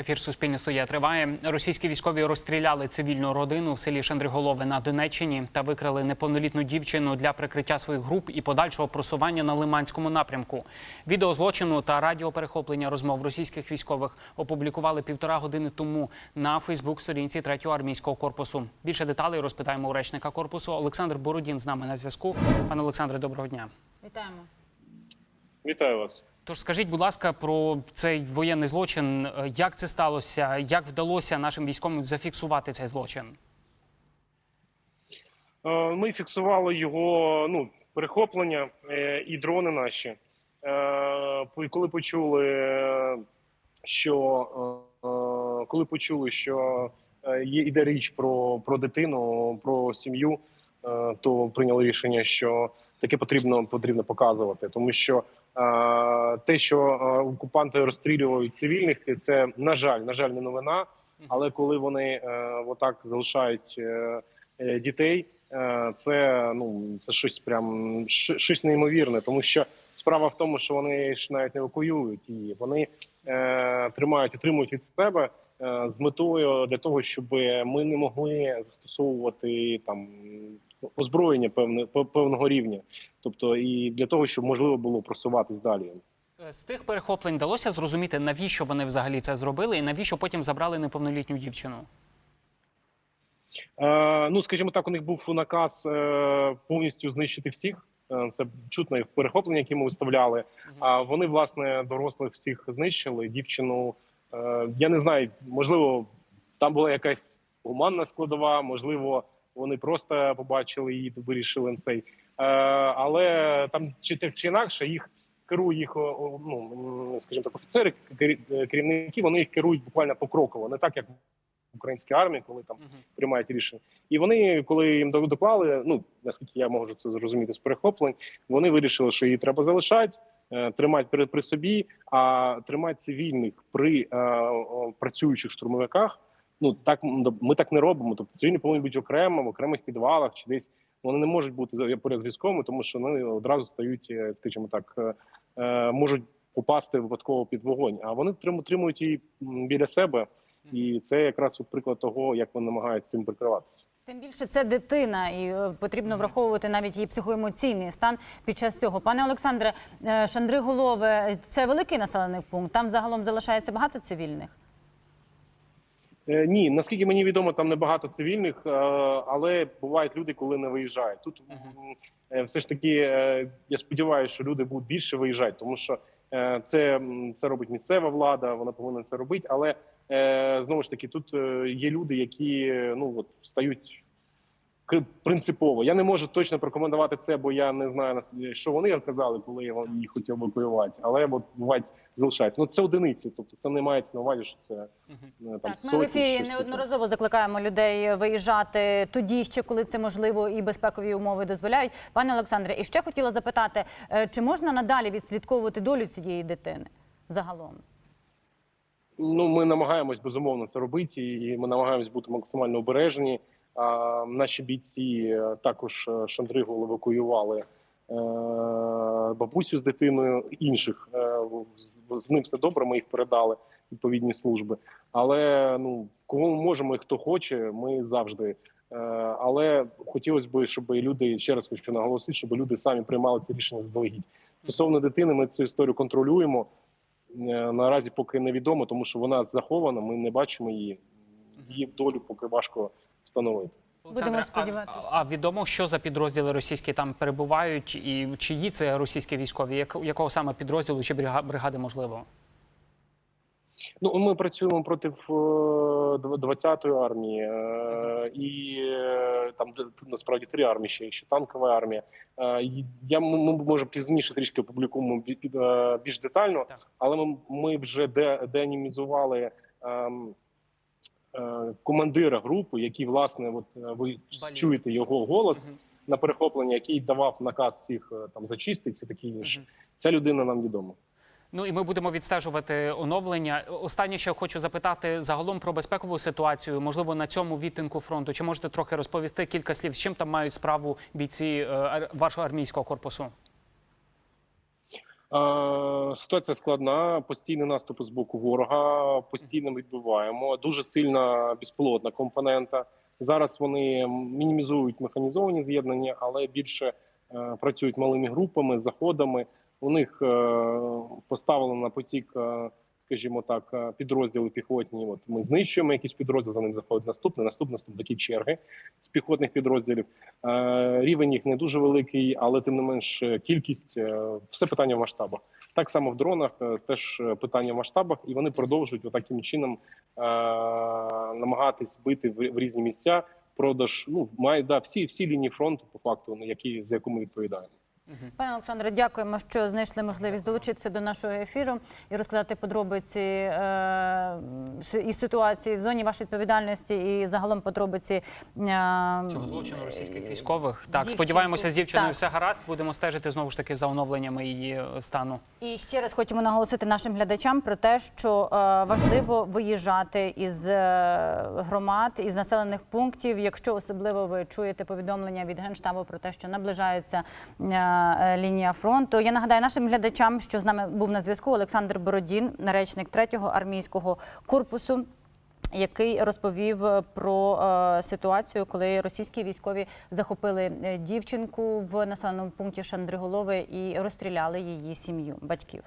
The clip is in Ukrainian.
Ефір Суспільне студія триває. Російські військові розстріляли цивільну родину в селі Шандриголове на Донеччині та викрали неповнолітну дівчину для прикриття своїх груп і подальшого просування на Лиманському напрямку. Відео злочину та радіоперехоплення розмов російських військових опублікували півтора години тому на Фейсбук-сторінці 3-го армійського корпусу. Більше деталей розпитаємо у речника корпусу. Олександр Бородін з нами на зв'язку. Пане Олександре, доброго дня. Вітаємо. Вітаю вас. Тож скажіть, будь ласка, про цей воєнний злочин. Е, Як це сталося? Як вдалося нашим військовим зафіксувати цей злочин? Е, Ми фіксували його ну, перехоплення е, і дрони наші. Коли почули, що коли почули, що є іде річ про, про дитину, про сім'ю, то прийняли рішення, що таке потрібно потрібно показувати, тому що те, що е, окупанти розстрілюють цивільних, це на жаль, на жаль, не новина. Але коли вони е, отак залишають е, е, дітей, е, це ну це щось прям щось неймовірне, тому що справа в тому, що вони ж навіть не евакуюють її, вони е, тримають і тримують від себе е, з метою для того, щоб ми не могли застосовувати там озброєння певне пе- певного рівня, тобто і для того, щоб можливо було просуватись далі. Е, З тих перехоплень вдалося зрозуміти, навіщо вони взагалі це зробили, і навіщо потім забрали неповнолітню дівчину. Е, ну, скажімо так, у них був наказ е, повністю знищити всіх. Е, Це чутно в перехоплення, які ми виставляли. А вони, власне, дорослих всіх знищили. Дівчину е, я не знаю, можливо, там була якась гуманна складова, можливо, вони просто побачили її, вирішили цей. Е, але там чи так чи інакше їх керує їх, ну скажімо так, офіцери, кері- керівники. Вони їх керують буквально покроково, не так як в українській армії, коли там приймають рішення. І вони, коли їм доклали, ну наскільки я можу це зрозуміти з перехоплень, вони вирішили, що її треба залишати, е, тримати при, при собі, а тримати цивільних при е, працюючих штурмовиках. Ну так ми так не робимо. Тобто цивільні повинні бути окремо, в окремих підвалах чи десь. Вони не можуть бути поряд з військовими, тому що вони одразу стають, е, скажімо так, е, е, можуть попасти випадково під вогонь. А вони трим- тримують її біля себе. І це якраз от приклад того, як вони намагаються цим прикриватися. Тим більше це дитина, і е, потрібно враховувати навіть її психоемоційний стан під час цього. Пане Олександре, е, Шандриголове це великий населений пункт. Там загалом залишається багато цивільних. Е, Ні, наскільки мені відомо, там небагато цивільних, але бувають люди, коли не виїжджають. Тут все ж таки я сподіваюся, що люди будуть більше виїжджати, тому що це, це робить місцева влада, вона повинна це робити. Але е, знову ж таки, тут е, є люди, які е, ну от стають принципово. Я не можу точно прокоментувати це, бо я не знаю нас- що вони казали, коли я їх хотів евакуювати. Але от бувають залишається. Ну це одиниці, тобто це не мається на увазі, що це е, там Так, ми в ефірі неодноразово закликаємо людей виїжджати тоді, ще коли це можливо і безпекові умови дозволяють. Пане Олександре, і ще хотіла запитати, е, чи можна надалі відслідковувати долю цієї дитини загалом? Ну, ми намагаємось безумовно це робити, і ми намагаємось бути максимально обережні. А, наші бійці е, також е, Шандригу евакуювали е, бабусю з дитиною інших. З, ним все добре. Ми їх передали відповідні служби. Але ну кого ми можемо і хто хоче, ми завжди. Але хотілося б, щоб люди ще раз хочу наголосити, щоб люди самі приймали це рішення заздалегідь. Стосовно дитини, ми цю історію контролюємо. Е, Наразі поки невідомо, тому що вона захована, ми не бачимо її. Її долю поки важко встановити. Будемо сподіватися. А, а відомо, що за підрозділи російські там перебувають, і чиї це російські військові? Як, якого саме підрозділу чи брига- бригади можливо? Ну ми працюємо проти е, 20-ї армії е, і е, там насправді три армії ще ще танкова армія. Е, Я ми може пізніше трішки опублікуємо бі- бі- е, більш детально, але ми, ми вже де, деанімізували. ем, е, Командира групи, який власне, от е, ви Валерій. чуєте його голос на перехоплення, який давав наказ всіх е, там зачистити, все таке інше. Ця людина нам відома. Ну і ми будемо відстежувати оновлення. Останнє, що хочу запитати загалом про безпекову ситуацію, можливо, на цьому відтинку фронту. Чи можете трохи розповісти кілька слів, з чим там мають справу бійці е, вашого армійського корпусу? Е, Ситуація складна, постійні наступи з боку ворога, постійно відбиваємо. Дуже сильна безпілотна компонента. Зараз вони мінімізують механізовані з'єднання, але більше е, працюють малими групами, заходами. У них е, поставлено на потік, е, скажімо так, е, підрозділи піхотні. От ми знищуємо якийсь підрозділ, за ним заходить наступний, наступний, наступний такі черги з піхотних підрозділів. Рівень їх не дуже великий, але тим не менш кількість все питання в масштабах. Так само в дронах теж питання в масштабах, і вони продовжують отаким чином намагатись бити в, різні місця. Продаж ну має да всі всі лінії фронту, по факту, на які за яку ми відповідаємо. Пане Олександре, дякуємо, що знайшли можливість долучитися до нашого ефіру і розказати подробиці е, і ситуації в зоні вашої відповідальності, і загалом подробиці е, Цього злочину російських військових. Так, Дівчинку. сподіваємося, з дівчиною Так. все гаразд. Будемо стежити знову ж таки за оновленнями її е, стану. І ще раз хочемо наголосити нашим глядачам про те, що е, важливо виїжджати із е, громад, із населених пунктів, якщо особливо ви чуєте повідомлення від генштабу про те, що наближається е, е, лінія фронту. Я нагадаю нашим глядачам, що з нами був на зв'язку Олександр Бородін, наречник 3-го армійського корпусу. Який розповів е, про е, ситуацію, коли російські військові захопили дівчинку в населеному пункті Шандриголови і розстріляли її сім'ю батьків.